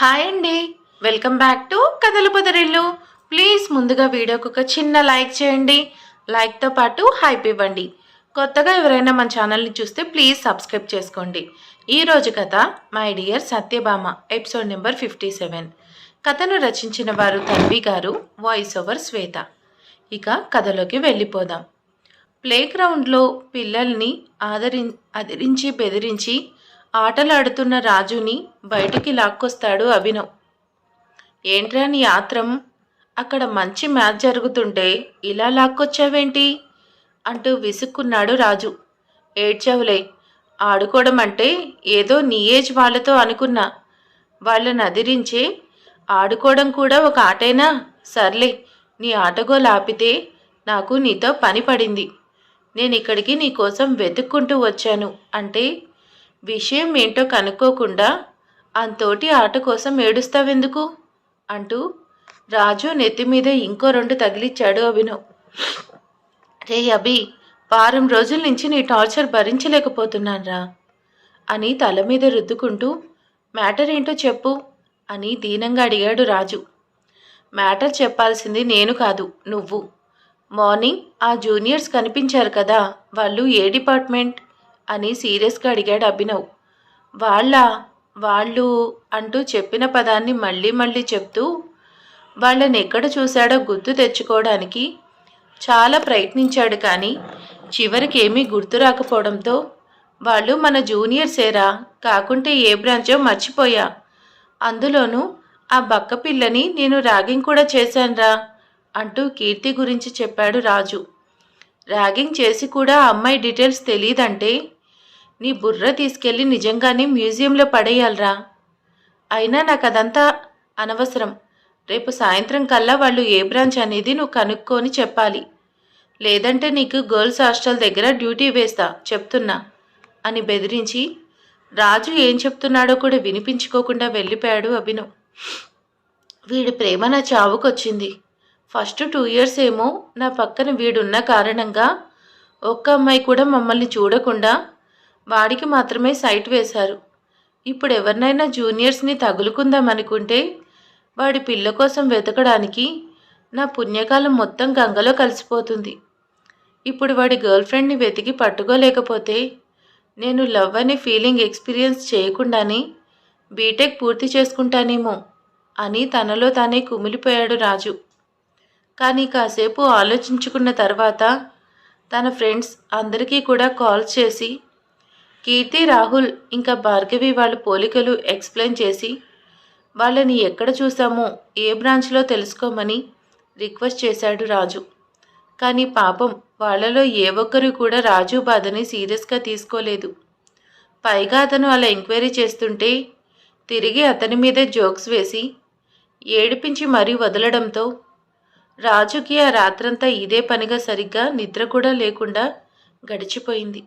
Hi అండి. Welcome back to కథల పొదరిల్లు please ముందుగా వీడియోకి ఒక చిన్న లైక్ చేయండి. లైక్తో పాటు హైప్ ఇవ్వండి. కొత్తగా ఎవరైనా మన ఛానల్ని చూస్తే ప్లీజ్ సబ్స్క్రైబ్ చేసుకోండి. ఈరోజు కథ my dear Satyabhama episode number fifty seven. కథను రచించిన వారు తన్వి గారు వాయిస్ ఓవర్ శ్వేత. ఇక కథలోకి వెళ్ళిపోదాం. ప్లే గ్రౌండ్లో పిల్లల్ని ఆదరి అదిరించి బెదిరించి ఆటలాడుతున్న రాజుని బయటికి లాక్కొస్తాడు అభినవ్. ఏంట్రా నీ ఆత్రం? అక్కడ మంచి మ్యాచ్ జరుగుతుంటే ఇలా లాక్కొచ్చావేంటి? అంటూ విసుక్కున్నాడు రాజు. ఏడ్చావులే. ఆడుకోవడం అంటే ఏదో నీ ఏజ్ వాళ్ళతో అనుకున్నా. వాళ్ళని అదిరించే ఆడుకోవడం కూడా ఒక ఆటైనా? సర్లే నీ ఆటగోలు ఆపితే నాకు నీతో పని పడింది. నేను ఇక్కడికి నీ కోసం వెతుక్కుంటూ వచ్చాను అంటే విషయం ఏంటో కనుక్కోకుండా అంతోటి ఆట కోసం ఏడుస్తావెందుకు? అంటూ రాజు నెత్తి మీద ఇంకో రెండు తగిలిచ్చాడు అభినవ్ రే అభి వారం రోజుల నుంచి నీ టార్చర్ భరించలేకపోతున్నాన్రా అని తల మీద రుద్దుకుంటూ మ్యాటర్ ఏంటో చెప్పు అని దీనంగా అడిగాడు రాజు. మ్యాటర్ చెప్పాల్సింది నేను కాదు నువ్వు. మార్నింగ్ ఆ జూనియర్స్ కనిపించారు కదా వాళ్ళు ఏ డిపార్ట్మెంట్? అని సీరియస్గా అడిగాడు అభినవ్. వాళ్ళ వాళ్ళు అంటూ చెప్పిన పదాన్ని మళ్ళీ మళ్ళీ చెప్తూ వాళ్ళని ఎక్కడ చూశాడో గుర్తు తెచ్చుకోవడానికి చాలా ప్రయత్నించాడు కానీ చివరికి ఏమీ గుర్తు రాకపోవడంతో వాళ్ళు మన జూనియర్సేరా కాకుంటే ఏ బ్రాంచో మర్చిపోయా. అందులోనూ ఆ బక్క పిల్లని నేను ర్యాగింగ్ కూడా చేశానురా అంటూ కీర్తి గురించి చెప్పాడు రాజు. ర్యాగింగ్ చేసి కూడా అమ్మాయి డీటెయిల్స్ తెలియదంటే నీ బుర్ర తీసుకెళ్ళి నిజంగానే మ్యూజియంలో పడేయాలరా. అయినా నాకు అదంతా అనవసరం. రేపు సాయంత్రం కల్లా వాళ్ళు ఏ బ్రాంచ్ అనేది నువ్వు కనుక్కొని చెప్పాలి. లేదంటే నీకు గర్ల్స్ హాస్టల్ దగ్గర డ్యూటీ వేస్తా చెప్తున్నా అని బెదిరించి రాజు ఏం చెప్తున్నాడో కూడా వినిపించుకోకుండా వెళ్ళిపోయాడు అభినవ్ వీడి ప్రేమ నా చావుకొచ్చింది. ఫస్ట్ టూ ఇయర్స్ ఏమో నా పక్కన వీడున్న కారణంగా ఒక్క అమ్మాయి కూడా మమ్మల్ని చూడకుండా వాడికి మాత్రమే సైట్ వేశారు. ఇప్పుడు ఎవరినైనా జూనియర్స్ని తగులుకుందాం అనుకుంటే వాడి పిల్ల కోసం వెతకడానికి నా పుణ్యకాలం మొత్తం గంగలో కలిసిపోతుంది. ఇప్పుడు వాడి గర్ల్ ఫ్రెండ్ని వెతికి పట్టుకోలేకపోతే నేను లవ్ అనే ఫీలింగ్ ఎక్స్పీరియన్స్ చేయకుండానే బీటెక్ పూర్తి చేసుకుంటానేమో అని తనలో తానే కుమిలిపోయాడు రాజు. కానీ కాసేపు ఆలోచించుకున్న తర్వాత తన ఫ్రెండ్స్ అందరికీ కూడా కాల్ చేసి కీర్తి రాహుల్ ఇంకా భార్గవి వాళ్ళ పోలికలు ఎక్స్ప్లెయిన్ చేసి వాళ్ళని ఎక్కడ చూసామో ఏ బ్రాంచ్లో తెలుసుకోమని రిక్వెస్ట్ చేశాడు రాజు. కానీ పాపం వాళ్ళలో ఏ ఒక్కరు కూడా రాజు బాధని సీరియస్గా తీసుకోలేదు. పైగా అతను అలా ఎంక్వైరీ చేస్తుంటే తిరిగి అతని మీదే జోక్స్ వేసి ఏడిపించి మరీ వదలడంతో రాజుకి ఆ రాత్రంతా ఇదే పనిగా సరిగ్గా నిద్ర కూడా లేకుండా గడిచిపోయింది.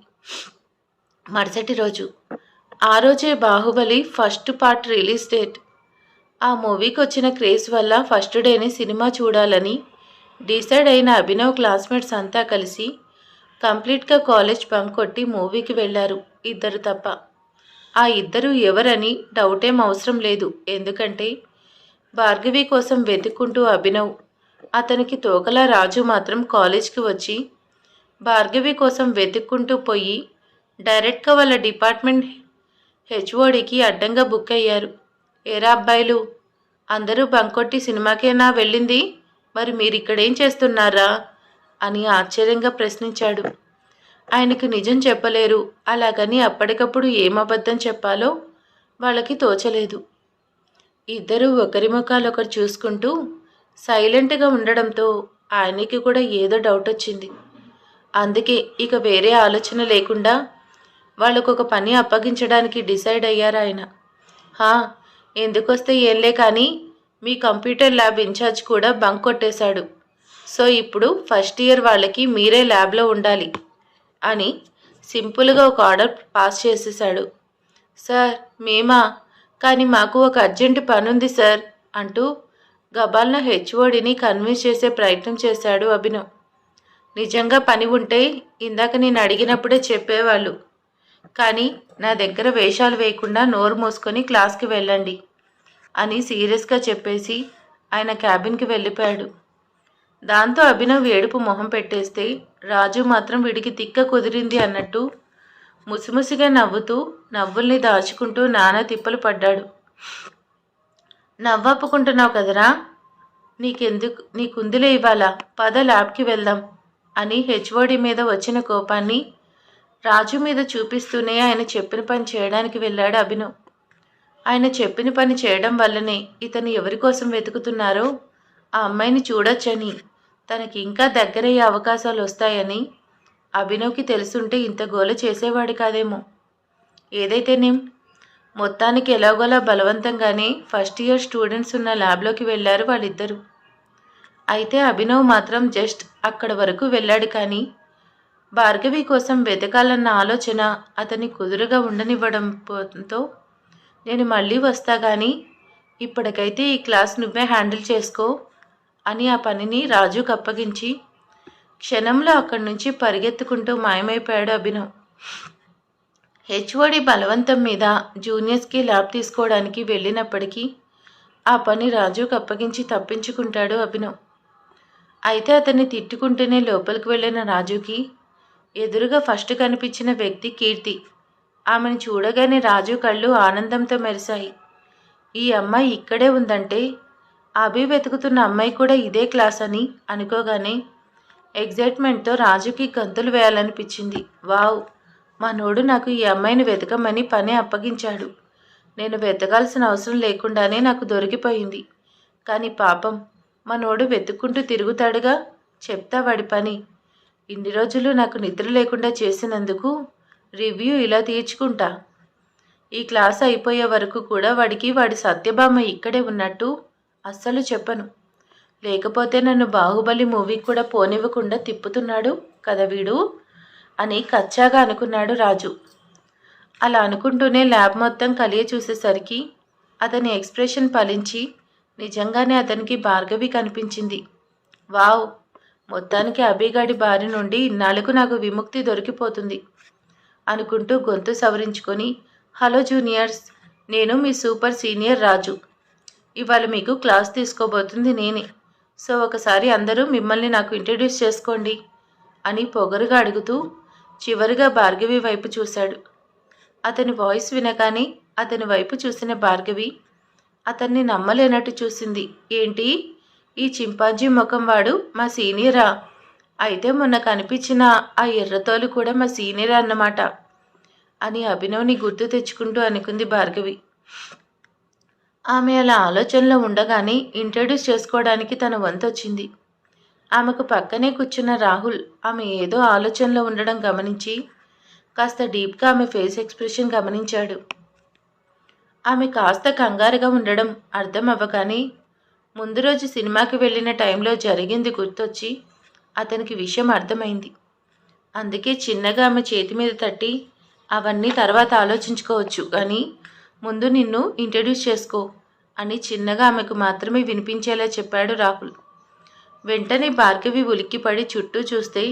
మరుసటి రోజు. ఆ రోజే Baahubali first part release date. ఆ మూవీకి వచ్చిన క్రేజ్ వల్ల ఫస్ట్ డేని సినిమా చూడాలని డిసైడ్ అయిన అభినవ్ క్లాస్మేట్స్ అంతా కలిసి కంప్లీట్గా కాలేజ్ బంక్ కొట్టి మూవీకి వెళ్ళారు ఇద్దరు తప్ప. ఆ ఇద్దరు ఎవరని డౌట్ ఏం అవసరం లేదు. ఎందుకంటే భార్గవి కోసం వెతుక్కుంటూ అభినవ్ అతనికి తోకల రాజు మాత్రం కాలేజ్కి వచ్చి భార్గవి కోసం వెతుక్కుంటూ పోయి డైరెక్ట్గా వాళ్ళ డిపార్ట్మెంట్ హెచ్ఓడికి అడ్డంగా బుక్ అయ్యారు. ఏరా అబ్బాయిలు అందరూ బంకొట్టి సినిమాకేనా వెళ్ళింది? మరి మీరు ఇక్కడేం చేస్తున్నారా? అని ఆశ్చర్యంగా ప్రశ్నించాడు. ఆయనకు నిజం చెప్పలేరు. అలాగని అప్పటికప్పుడు ఏం అబద్ధం చెప్పాలో వాళ్ళకి తోచలేదు. ఇద్దరూ ఒకరి ముఖాలు ఒకరు చూసుకుంటూ సైలెంట్గా ఉండడంతో ఆయనకి కూడా ఏదో డౌట్ వచ్చింది. అందుకే ఇక వేరే ఆలోచన లేకుండా వాళ్ళకు ఒక పని అప్పగించడానికి డిసైడ్ అయ్యారు ఆయన. హా ఎందుకొస్తే ఏంలే కానీ మీ కంప్యూటర్ ల్యాబ్ ఇన్ఛార్జ్ కూడా బంక్ కొట్టేశాడు. సో ఇప్పుడు ఫస్ట్ ఇయర్ వాళ్ళకి మీరే ల్యాబ్లో ఉండాలి అని సింపుల్గా ఒక ఆర్డర్ పాస్ చేసేశాడు. సార్ మేమా? కానీ మాకు ఒక అర్జెంట్ పని ఉంది సార్ అంటూ గబాల్న హెచ్ఓడిని కన్విన్స్ చేసే ప్రయత్నం చేశాడు అభినవ్. నిజంగా పని ఉంటే ఇందాక నేను అడిగినప్పుడే చెప్పేవాళ్ళు. కానీ నా దగ్గర వేషాలు వేయకుండా నోరు మూసుకొని క్లాస్కి వెళ్ళండి అని సీరియస్గా చెప్పేసి ఆయన క్యాబిన్కి వెళ్ళిపోయాడు. దాంతో అభినవ్ ఏడుపు మొహం పెట్టేస్తే రాజు మాత్రం వీడికి తిక్క కుదిరింది అన్నట్టు ముసిముసిగా నవ్వుతూ నవ్వుల్ని దాచుకుంటూ నానా తిప్పలు పడ్డాడు. నవ్వప్పుకుంటున్నావు కదరా? నీకెందుకు? నీకుందిలే ఇవాళ. పద ల్యాబ్కి వెళ్దాం అని హెచ్ఓడి మీద వచ్చిన కోపాన్ని రాజు మీద చూపిస్తూనే ఆయన చెప్పిన పని చేయడానికి వెళ్ళాడు అభినవ్. ఆయన చెప్పిన పని చేయడం వల్లనే ఇతను ఎవరి కోసం వెతుకుతున్నారో ఆ అమ్మాయిని చూడొచ్చని తనకి ఇంకా దగ్గరయ్యే అవకాశాలు వస్తాయని అభినవ్కి తెలుసుంటే ఇంత గోల చేసేవాడు కాదేమో. ఏదైతేనేం మొత్తానికి ఎలాగోలా బలవంతంగానే ఫస్ట్ ఇయర్ స్టూడెంట్స్ ఉన్న ల్యాబ్లోకి వెళ్ళారు వాళ్ళిద్దరూ. అయితే అభినవ్ మాత్రం జస్ట్ అక్కడ వరకు వెళ్ళాడు కానీ భార్గవి కోసం వెతకాలన్న ఆలోచన అతని కుదురుగా ఉండనివ్వడంతో నేను మళ్ళీ వస్తా కానీ ఇప్పటికైతే ఈ క్లాస్ నువ్వే హ్యాండిల్ చేసుకో అని ఆ పనిని రాజుకు అప్పగించి క్షణంలో అక్కడి నుంచి పరిగెత్తుకుంటూ మాయమైపోయాడు అభినవ్. హెచ్ఓడి బలవంతం మీద జూనియర్స్కి ల్యాబ్ తీసుకోవడానికి వెళ్ళినప్పటికీ ఆ పని రాజుకు అప్పగించి తప్పించుకుంటాడు అభినవ్. అయితే అతన్ని తిట్టుకుంటూనే లోపలికి వెళ్ళిన రాజుకి ఎదురుగా ఫస్ట్ కనిపించిన వ్యక్తి కీర్తి. ఆమెను చూడగానే రాజు కళ్ళు ఆనందంతో మెరిశాయి. ఈ అమ్మాయి ఇక్కడే ఉందంటే అభి వెతుకుతున్న అమ్మాయి కూడా ఇదే క్లాస్ అని అనుకోగానే ఎగ్జైట్మెంట్తో రాజుకి గంతులు వేయాలనిపించింది. వావ్! మనోడు నాకు ఈ అమ్మాయిని వెతకమని పని అప్పగించాడు. నేను వెతకాల్సిన అవసరం లేకుండానే నాకు దొరికిపోయింది. కానీ పాపం మనోడు వెతుక్కుంటూ తిరుగుతాడుగా? చెప్తా వాడి పని. ఇన్ని రోజులు నాకు నిద్ర లేకుండా చేసినందుకు రివ్యూ ఇలా తీర్చుకుంటా. ఈ క్లాస్ అయిపోయే వరకు కూడా వాడికి వాడి సత్యభామ ఇక్కడే ఉన్నట్టు అస్సలు చెప్పను. లేకపోతే నన్ను బాహుబలి మూవీకి కూడా పోనివ్వకుండా తిప్పుతున్నాడు కదా వీడు? అని కచ్చాగా అనుకున్నాడు రాజు. అలా అనుకుంటూనే ల్యాబ్ మొత్తం కలియ చూసేసరికి అతని ఎక్స్ప్రెషన్ ఫలించి నిజంగానే అతనికి భార్గవి కనిపించింది. వావ్! మొత్తానికి అభిగాడి బారి నుండి ఇన్నాళ్ళకు నాకు విముక్తి దొరికిపోతుంది అనుకుంటూ గొంతు సవరించుకొని హలో జూనియర్స్ నేను మీ సూపర్ సీనియర్ రాజు. ఇవాళ మీకు క్లాస్ తీసుకోబోతుంది నేనే. సో ఒకసారి అందరూ మిమ్మల్ని నాకు ఇంట్రడ్యూస్ చేసుకోండి అని పొగరుగా అడుగుతూ చివరిగా భార్గవి వైపు చూశాడు. అతని వాయిస్ వినగానే అతని వైపు చూసిన భార్గవి అతన్ని నమ్మలేనట్టు చూసింది. ఏంటి? ఈ చింపాంజీ ముఖం వాడు మా సీనియరా. అయితే మొన్న కనిపించిన ఆ ఎర్రతోలు కూడా మా సీనియర్ అన్నమాట అని అభినవ్ని గుర్తు తెచ్చుకుంటూ అనుకుంది భార్గవి. ఆమె అలా ఆలోచనలో ఉండగానే ఇంట్రడ్యూస్ చేసుకోవడానికి తన వంతు వచ్చింది. ఆమెకు పక్కనే కూర్చున్న రాహుల్ ఆమె ఏదో ఆలోచనలో ఉండడం గమనించి కాస్త డీప్గా ఆమె ఫేస్ ఎక్స్ప్రెషన్ గమనించాడు. ఆమె కాస్త కంగారుగా ఉండడం అర్థం అవ్వగానే ముందు రోజు సినిమాకి వెళ్ళిన టైంలో జరిగింది గుర్తొచ్చి అతనికి విషయం అర్థమైంది. అందుకే చిన్నగా ఆమె చేతి మీద తట్టి అవన్నీ తర్వాత ఆలోచించుకోవచ్చు. కానీ ముందు నిన్ను ఇంట్రడ్యూస్ చేసుకో అని చిన్నగా ఆమెకు మాత్రమే వినిపించేలా చెప్పాడు రాహుల్. వెంటనే భార్గవి ఉలిక్కిపడి చుట్టూ చూస్తే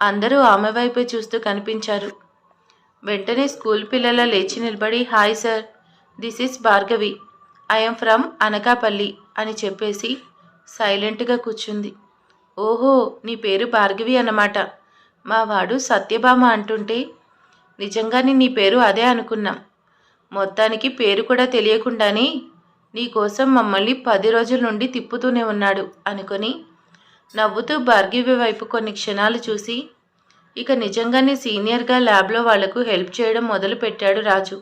అందరూ ఆమె వైపే చూస్తూ కనిపించారు. వెంటనే స్కూల్ పిల్లల లేచి నిలబడి hi sir this is Bhargavi. I'm from Anakapalli. అని చెప్పేసి సైలెంట్గా కూర్చుంది. ఓహో నీ పేరు భార్గవి అన్నమాట. మా వాడు సత్యభామ అంటుంటే నిజంగానే నీ పేరు అదే అనుకున్నాం. మొత్తానికి పేరు కూడా తెలియకుండానే నీకోసం మమ్మల్ని పది రోజుల నుండి తిప్పుతూనే ఉన్నాడు అనుకొని నవ్వుతూ భార్గవి వైపు కొన్ని క్షణాలు చూసి ఇక నిజంగానే సీనియర్గా ల్యాబ్లో వాళ్ళకు హెల్ప్ చేయడం మొదలు పెట్టాడు రాజు.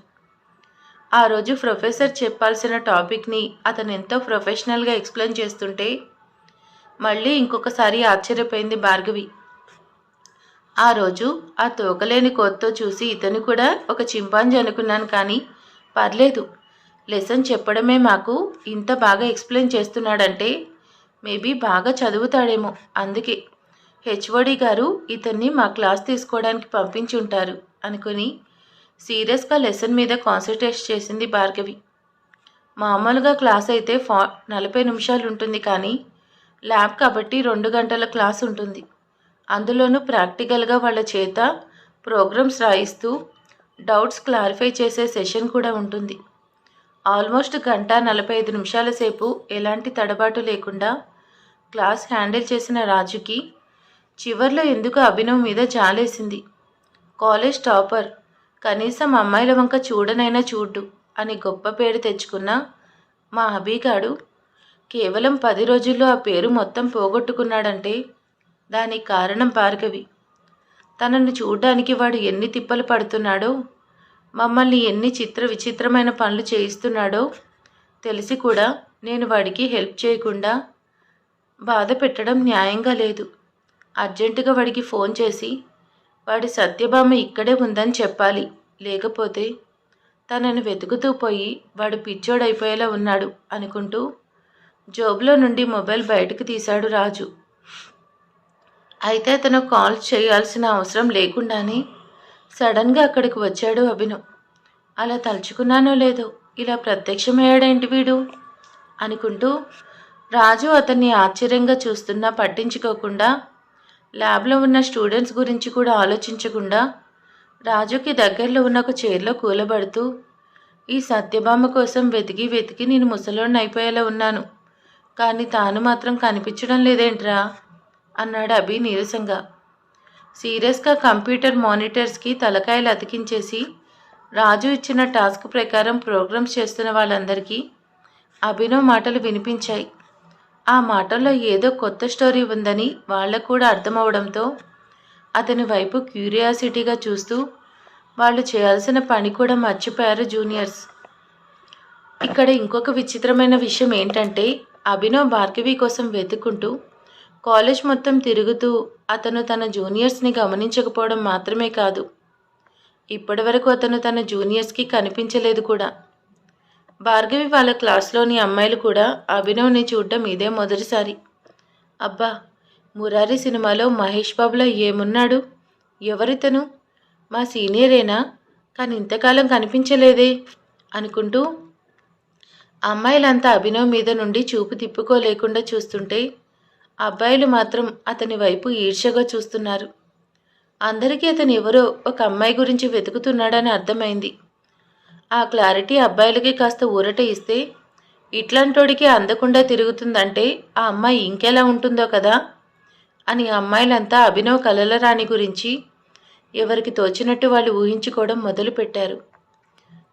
ఆ రోజు ప్రొఫెసర్ చెప్పాల్సిన టాపిక్ని అతను ఎంతో ప్రొఫెషనల్గా ఎక్స్ప్లెయిన్ చేస్తుంటే మళ్ళీ ఇంకొకసారి ఆశ్చర్యపోయింది భార్గవి. ఆ రోజు ఆ తోకలేని కోత్తో చూసి ఇతను కూడా ఒక చింపాంజీ అనుకున్నాను కానీ పర్లేదు. లెసన్ చెప్పడమే మాకు ఇంత బాగా ఎక్స్ప్లెయిన్ చేస్తున్నాడంటే మేబీ బాగా చదువుతాడేమో అందుకే. హెచ్ఓడి గారు ఇతన్ని మా క్లాస్ తీసుకోవడానికి పంపించి ఉంటారు అనుకుని సీరియస్గా లెసన్ మీద కాన్సన్ట్రేట్ చేసింది భార్గవి. మామూలుగా క్లాస్ అయితే ఫా నలభై నిమిషాలు ఉంటుంది కానీ ల్యాబ్ కాబట్టి రెండు గంటల క్లాస్ ఉంటుంది. అందులోనూ ప్రాక్టికల్గా వాళ్ళ చేత ప్రోగ్రామ్స్ రాయిస్తూ డౌట్స్ క్లారిఫై చేసే సెషన్ కూడా ఉంటుంది. ఆల్మోస్ట్ గంట నలభై ఐదు నిమిషాల సేపు ఎలాంటి తడబాటు లేకుండా క్లాస్ హ్యాండిల్ చేసిన రాజుకి చివర్లో ఎందుకు అభినవ్ మీద జాలేసింది? కాలేజ్ టాపర్ కనీసం అమ్మాయిల వంక చూడనైనా చూడు అని గొప్ప పేరు తెచ్చుకున్న మా అభిగాడు కేవలం పది రోజుల్లో ఆ పేరు మొత్తం పోగొట్టుకున్నాడంటే దానికి కారణం భార్గవి. తనను చూడ్డానికి వాడు ఎన్ని తిప్పలు పడుతున్నాడో మమ్మల్ని ఎన్ని చిత్ర విచిత్రమైన పనులు చేయిస్తున్నాడో తెలిసి కూడా నేను వాడికి హెల్ప్ చేయకుండా బాధ పెట్టడం న్యాయంగా లేదు. అర్జెంటుగా వాడికి ఫోన్ చేసి వాడి సత్యభామ ఇక్కడే ఉందని చెప్పాలి. లేకపోతే తనను వెతుకుతూ పోయి వాడు పిచ్చోడైపోయేలా ఉన్నాడు అనుకుంటూ జోబులో నుండి మొబైల్ బయటకు తీశాడు రాజు. అయితే అతను కాల్ చేయాల్సిన అవసరం లేకుండానే సడన్గా అక్కడికి వచ్చాడు అభినవ్ అలా తలుచుకున్నానో లేదో? ఇలా ప్రత్యక్షమయ్యాడేంటి వీడు? అనుకుంటూ రాజు అతన్ని ఆశ్చర్యంగా చూస్తున్నా పట్టించుకోకుండా ల్యాబ్లో ఉన్న స్టూడెంట్స్ గురించి కూడా ఆలోచించకుండా రాజుకి దగ్గరలో ఉన్న ఒక చైర్లో కూలబడుతూ ఈ సత్యభామ కోసం వెతికి వెతికి నేను ముసలోడిని అయిపోయేలా ఉన్నాను. కానీ తాను మాత్రం కనిపించడం లేదేంట్రా అన్నాడు అభి నీరసంగా. సీరియస్గా కంప్యూటర్ మానిటర్స్కి తలకాయలు అతికించేసి రాజు ఇచ్చిన టాస్క్ ప్రకారం ప్రోగ్రామ్స్ చేస్తున్న వాళ్ళందరికీ అభినవ్ మాటలు వినిపించాయి. ఆ మాటల్లో ఏదో కొత్త స్టోరీ ఉందని వాళ్ళకు కూడా అర్థమవడంతో అతని వైపు క్యూరియాసిటీగా చూస్తూ వాళ్ళు చేయాల్సిన పని కూడా మర్చిపోయారు జూనియర్స్. ఇక్కడ ఇంకొక విచిత్రమైన విషయం ఏంటంటే అభినవ్ భార్గవి కోసం వెతుక్కుంటూ కాలేజ్ మొత్తం తిరుగుతూ అతను తన జూనియర్స్ని గమనించకపోవడం మాత్రమే కాదు ఇప్పటివరకు అతను తన జూనియర్స్కి కనిపించలేదు కూడా. భార్గవి వాళ్ళ క్లాస్లోని అమ్మాయిలు కూడా అభినవ్ని చూడడం ఇదే మొదటిసారి. అబ్బా మురారి సినిమాలో మహేష్ బాబులో ఏమున్నాడు? ఎవరితను? మా సీనియరేనా? కానీ ఇంతకాలం కనిపించలేదే అనుకుంటూ అమ్మాయిలంతా అభినవ్ మీద నుండి చూపు తిప్పుకోలేకుండా చూస్తుంటే అబ్బాయిలు మాత్రం అతని వైపు ఈర్ష్యగా చూస్తున్నారు. అందరికీ అతను ఎవరో ఒక అమ్మాయి గురించి వెతుకుతున్నాడని అర్థమైంది. ఆ క్లారిటీ అబ్బాయిలకి కాస్త ఊరట ఇస్తే ఇట్లాంటోడికి అందకుండా తిరుగుతుందంటే ఆ అమ్మాయి ఇంకెలా ఉంటుందో కదా అని అమ్మాయిలంతా అభినవ్ కలల రాణి గురించి ఎవరికి తోచినట్టు వాళ్ళు ఊహించుకోవడం మొదలుపెట్టారు.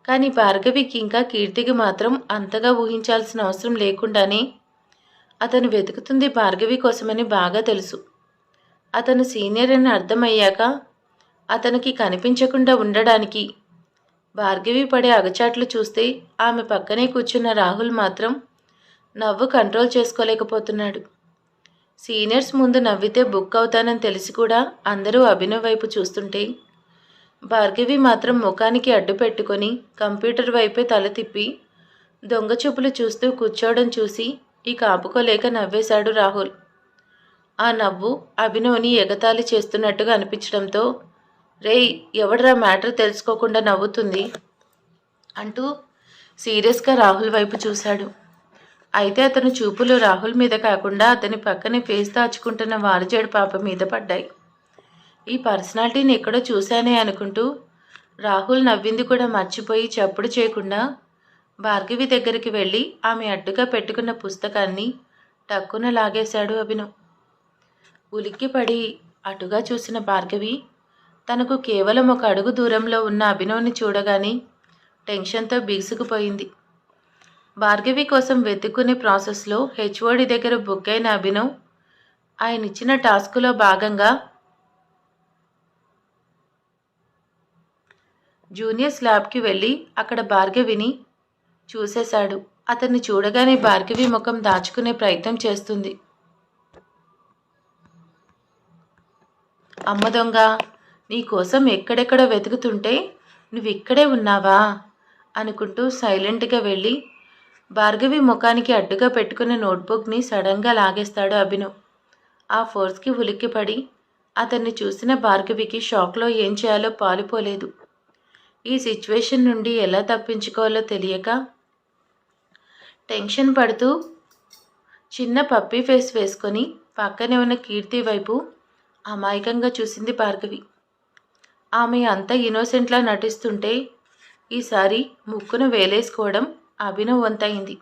కానీ భార్గవికి ఇంకా కీర్తికి మాత్రం అంతగా ఊహించాల్సిన అవసరం లేకుండానే అతను వెతుకుతుంది భార్గవి కోసమని బాగా తెలుసు. అతను సీనియర్ అని అర్థమయ్యాక అతనికి కనిపించకుండా ఉండడానికి భార్గవి పడే అగచాట్లు చూస్తే ఆమె పక్కనే కూర్చున్న రాహుల్ మాత్రం నవ్వు కంట్రోల్ చేసుకోలేకపోతున్నాడు. సీనియర్స్ ముందు నవ్వితే బుక్ అవుతానని తెలిసి కూడా అందరూ అభినవ్ వైపు చూస్తుంటే భార్గవి మాత్రం ముఖానికి అడ్డు పెట్టుకొని కంప్యూటర్ వైపే తల తిప్పి దొంగ చూపులు చూస్తూ కూర్చోవడం చూసి ఇక ఆపుకోలేక నవ్వేశాడు రాహుల్. ఆ నవ్వు అభినవ్ని ఎగతాళి చేస్తున్నట్టుగా అనిపించడంతో రేయ్ ఎవడరా మ్యాటర్ తెలుసుకోకుండా నవ్వుతుంది? అంటూ సీరియస్గా రాహుల్ వైపు చూశాడు. అయితే అతను చూపులు రాహుల్ మీద కాకుండా అతని పక్కనే ఫేస్ దాచుకుంటున్న వారజేడు పాప మీద పడ్డాయి. ఈ పర్సనాలిటీని ఎక్కడో చూశానే అనుకుంటూ రాహుల్ నవ్వింది కూడా మర్చిపోయి చప్పుడు చేయకుండా భార్గవి దగ్గరికి వెళ్ళి ఆమె అడ్డుగా పెట్టుకున్న పుస్తకాన్ని టక్కున లాగేశాడు అభినవ్. ఉలిక్కిపడి అటుగా చూసిన భార్గవి తనకు కేవలం ఒక అడుగు దూరంలో ఉన్న అభినవ్ని చూడగానే టెన్షన్తో బిగుసుకుపోయింది. భార్గవి కోసం వెతుక్కునే ప్రాసెస్లో హెచ్ఓడి దగ్గర బుక్ అయిన అభినవ్ ఆయన ఇచ్చిన టాస్క్లో భాగంగా జూనియర్స్ ల్యాబ్కి వెళ్ళి అక్కడ భార్గవిని చూసేశాడు. అతన్ని చూడగానే భార్గవి ముఖం దాచుకునే ప్రయత్నం చేస్తుంది. అమ్మ దొంగ నీకోసం ఎక్కడెక్కడ వెతుకుతుంటే నువ్వు ఇక్కడే ఉన్నావా? అనుకుంటూ సైలెంట్గా వెళ్ళి భార్గవి ముఖానికి అడ్డుగా పెట్టుకున్న నోట్బుక్ని సడన్గా లాగేస్తాడు అభినవ్ ఆ ఫోర్స్కి ఉలిక్కిపడి అతన్ని చూసిన భార్గవికి షాక్లో ఏం చేయాలో పాలుపోలేదు. ఈ సిచ్యువేషన్ నుండి ఎలా తప్పించుకోవాలో తెలియక టెన్షన్ పడుతూ చిన్న పప్పీ ఫేస్ వేసుకొని పక్కనే ఉన్న కీర్తి వైపు అమాయకంగా చూసింది భార్గవి. ఆమె అంత ఇన్నోసెంట్లా నటిస్తుంటే ఈసారి ముక్కును వేలేసుకోవడం అభినవ్ వంతైంది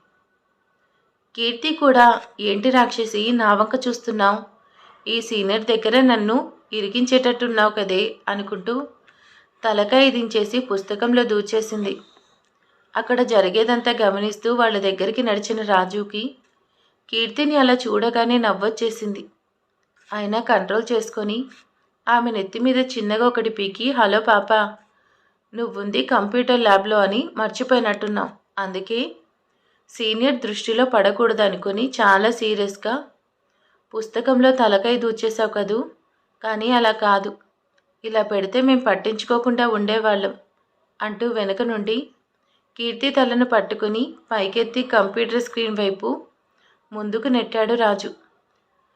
కీర్తి కూడా ఏంటి రాక్షసి నా వంక చూస్తున్నావు? ఈ సీనియర్ దగ్గర నన్ను ఇరిగించేటట్టున్నావు కదే అనుకుంటూ తలకాయ దించేసి పుస్తకంలో దూచేసింది అక్కడ జరిగేదంతా గమనిస్తూ వాళ్ళ దగ్గరికి నడిచిన రాజుకి కీర్తిని అలా చూడగానే నవ్వొచ్చేసింది. అయినా కంట్రోల్ చేసుకొని ఆమె నెత్తి మీద చిన్నగా ఒకటి పీకి హలో పాప నువ్వుంది కంప్యూటర్ ల్యాబ్లో అని మర్చిపోయినట్టున్నావు. అందుకే సీనియర్ దృష్టిలో పడకూడదనుకుని చాలా సీరియస్గా పుస్తకంలో తలకై దూచేసావు కదూ? కానీ అలా కాదు. ఇలా పెడితే మేము పట్టించుకోకుండా ఉండేవాళ్ళం అంటూ వెనక నుండి కీర్తి తలను పట్టుకుని పైకెత్తి కంప్యూటర్ స్క్రీన్ వైపు ముందుకు నెట్టాడు రాజు.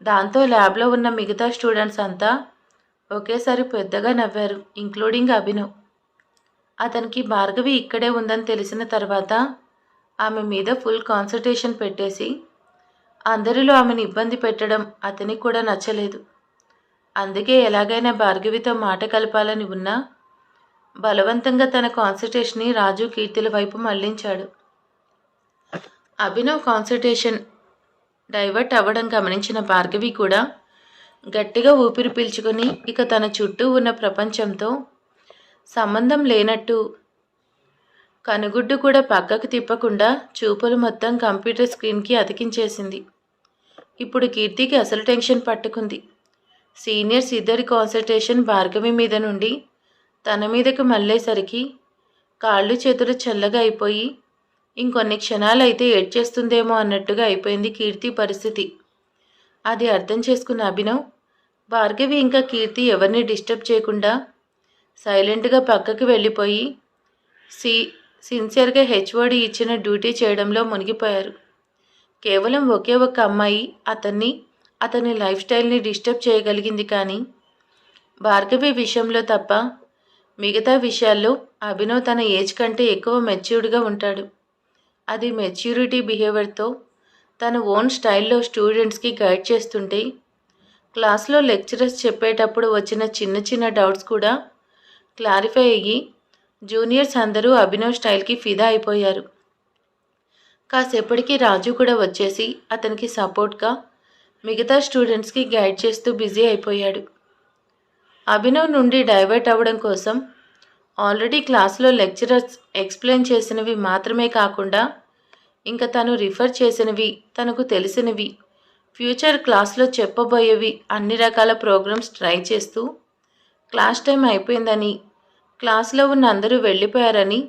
దాంతో ల్యాబ్లో ఉన్న మిగతా స్టూడెంట్స్ అంతా ఒకేసారి పెద్దగా నవ్వారు ఇంక్లూడింగ్ అభినవ్. అతనికి భార్గవి ఇక్కడే ఉందని తెలిసిన తర్వాత ఆమె మీద ఫుల్ కాన్సన్ట్రేషన్ పెట్టేసి అందరిలో ఆమెను ఇబ్బంది పెట్టడం అతనికి కూడా నచ్చలేదు. అందుకే ఎలాగైనా భార్గవితో మాట కలపాలని ఉన్నా బలవంతంగా తన కాన్సన్ట్రేషన్ని రాజు కీర్తిల వైపు మళ్ళించాడు. అభినవ్ కాన్సన్ట్రేషన్ డైవర్ట్ అవ్వడం గమనించిన భార్గవి కూడా గట్టిగా ఊపిరి పీల్చుకుని ఇక తన చుట్టూ ఉన్న ప్రపంచంతో సంబంధం లేనట్టు. కనుగుడ్డు కూడా పక్కకు తిప్పకుండా చూపులు మొత్తం కంప్యూటర్ స్క్రీన్కి అతికించేసింది. ఇప్పుడు కీర్తికి అసలు టెన్షన్ పట్టుకుంది. సీనియర్స్ ఇద్దరి కాన్సన్ట్రేషన్ భార్గవి మీద నుండి తన మీదకు మళ్ళేసరికి కాళ్ళు చేతులు చల్లగా అయిపోయి ఇంకొన్ని క్షణాలైతే ఏడ్చేస్తుందేమో అన్నట్టుగా అయిపోయింది కీర్తి పరిస్థితి. అది అర్థం చేసుకున్న అభినవ్ భార్గవి ఇంకా కీర్తి ఎవరిని డిస్టర్బ్ చేయకుండా సైలెంట్గా పక్కకి వెళ్ళిపోయి సి సిన్సియర్గా హెచ్ఓడి ఇచ్చిన డ్యూటీ చేయడంలో మునిగిపోయారు. కేవలం ఒకే ఒక్క అమ్మాయి అతన్ని అతని లైఫ్ స్టైల్ని డిస్టర్బ్ చేయగలిగింది కానీ భార్గవి విషయంలో తప్ప మిగతా విషయాల్లో అభినవ్ తన ఏజ్ కంటే ఎక్కువ మెచ్యూర్డ్గా ఉంటాడు. అది మెచ్యూరిటీ బిహేవియర్తో తన ఓన్ స్టైల్లో స్టూడెంట్స్కి గైడ్ చేస్తుంటే క్లాస్లో లెక్చరర్స్ చెప్పేటప్పుడు వచ్చిన చిన్న చిన్న డౌట్స్ కూడా క్లారిఫై అయ్యి జూనియర్స్ అందరూ అభినవ్ స్టైల్కి ఫిదా అయిపోయారు. కాసేపటికి రాజు కూడా వచ్చేసి అతనికి సపోర్ట్గా మిగతా స్టూడెంట్స్కి గైడ్ చేస్తూ బిజీ అయిపోయాడు. అభినవ్ నుండి డైవర్ట్ అవ్వడం కోసం ఆల్రెడీ క్లాస్లో లెక్చరర్స్ ఎక్స్ప్లెయిన్ చేసినవి మాత్రమే కాకుండా ఇంకా తను రిఫర్ చేసినవి తనకు తెలిసినవి ఫ్యూచర్ క్లాస్లో చెప్పబోయేవి అన్ని రకాల ప్రోగ్రామ్స్ ట్రై చేస్తూ క్లాస్ టైం అయిపోయిందని క్లాస్లో ఉన్న అందరూ వెళ్ళిపోయారని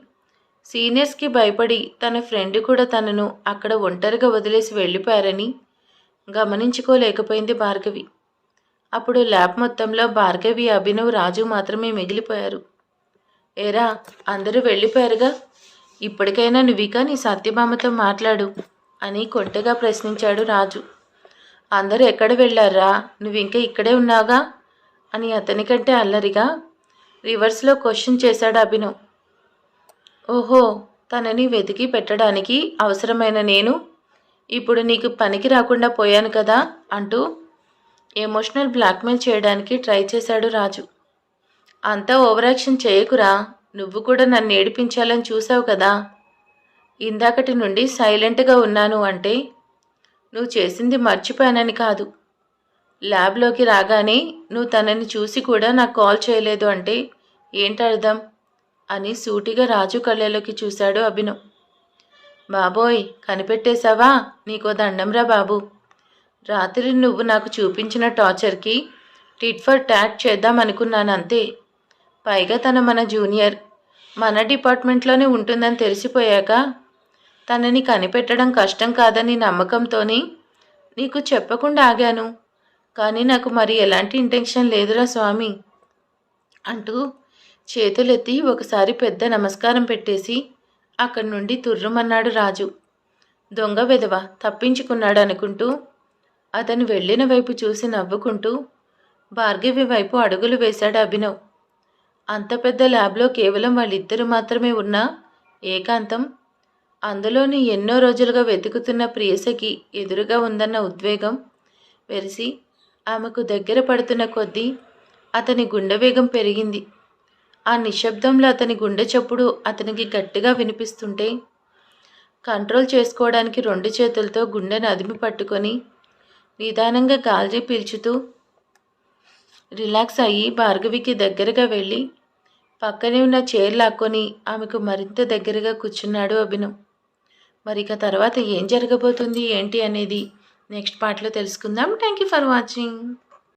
సీనియర్స్కి భయపడి తన ఫ్రెండ్ కూడా తనను అక్కడ ఒంటరిగా వదిలేసి వెళ్ళిపోయారని గమనించుకోలేకపోయింది భార్గవి. అప్పుడు ల్యాబ్ మొత్తంలో భార్గవి అభినవ్ రాజు మాత్రమే మిగిలిపోయారు. ఏరా అందరూ వెళ్ళిపోయారుగా? ఇప్పటికైనా నువ్విక నీ సత్యభామతో మాట్లాడు అని కొంటగా ప్రశ్నించాడు రాజు. అందరూ ఎక్కడ వెళ్ళారా? నువ్వు ఇంకా ఇక్కడే ఉన్నాగా? అని అతనికంటే అల్లరిగా రివర్స్లో క్వశ్చన్ చేశాడు అభినవ్. ఓహో తనని వెతికి పెట్టడానికి అవసరమైన నేను? ఇప్పుడు నీకు పనికి రాకుండా పోయాను కదా? అంటూ ఎమోషనల్ బ్లాక్మెయిల్ చేయడానికి ట్రై చేశాడు రాజు. అంతా ఓవరాక్షన్ చేయకురా? నువ్వు కూడా నన్ను ఏడిపించాలని చూసావు కదా. ఇందాకటి నుండి సైలెంట్గా ఉన్నాను అంటే నువ్వు చేసింది మర్చిపోయానని కాదు. ల్యాబ్లోకి రాగానే నువ్వు తనని చూసి కూడా నాకు కాల్ చేయలేదు అంటే ఏంటర్థం అని సూటిగా రాజు కళ్ళలోకి చూశాడు అభినవ్. బాబోయ్ కనిపెట్టేశావా? నీకో దండంరా బాబు. రాత్రి నువ్వు నాకు చూపించిన టార్చర్కి టిట్ ఫర్ ట్యాట్ చేద్దామనుకున్నాను అంతే పైగా తన మన జూనియర్. మన డిపార్ట్మెంట్లోనే ఉంటుందని తెలిసిపోయాక తనని కనిపెట్టడం కష్టం కాదని నమ్మకంతోని నీకు చెప్పకుండా ఆగాను. కానీ నాకు మరి ఎలాంటి ఇంటెన్షన్ లేదురా స్వామి అంటూ చేతులెత్తి ఒకసారి పెద్ద నమస్కారం పెట్టేసి అక్కడి నుండి తుర్రుమన్నాడు రాజు. దొంగ వెధవ తప్పించుకున్నాడు అనుకుంటూ అతను వెళ్ళిన వైపు చూసి నవ్వుకుంటూ భార్గవి వైపు అడుగులు వేశాడు అభినవ్. అంత పెద్ద ల్యాబ్లో కేవలం వాళ్ళిద్దరు మాత్రమే ఉన్న? ఏకాంతం. అందులోని ఎన్నో రోజులుగా వెతుకుతున్న ప్రియసకి ఎదురుగా ఉందన్న ఉద్వేగం. వెరిసి ఆమెకు దగ్గర పడుతున్న కొద్దీ అతని గుండె వేగం పెరిగింది. ఆ నిశ్శబ్దంలో అతని గుండె చప్పుడు అతనికి గట్టిగా వినిపిస్తుంటే కంట్రోల్ చేసుకోవడానికి రెండు చేతులతో గుండెను అదిమి పట్టుకొని నిదానంగా గాలి పీల్చుతూ రిలాక్స్ అయ్యి భార్గవికి దగ్గరగా వెళ్ళి పక్కనే ఉన్న చైర్ లాక్కొని ఆమెకు మరింత దగ్గరగా కూర్చున్నాడు అభినవ్. మరి ఇక తర్వాత ఏం జరగబోతుంది ఏంటి అనేది నెక్స్ట్ పార్ట్లో తెలుసుకుందాం. Thank you for watching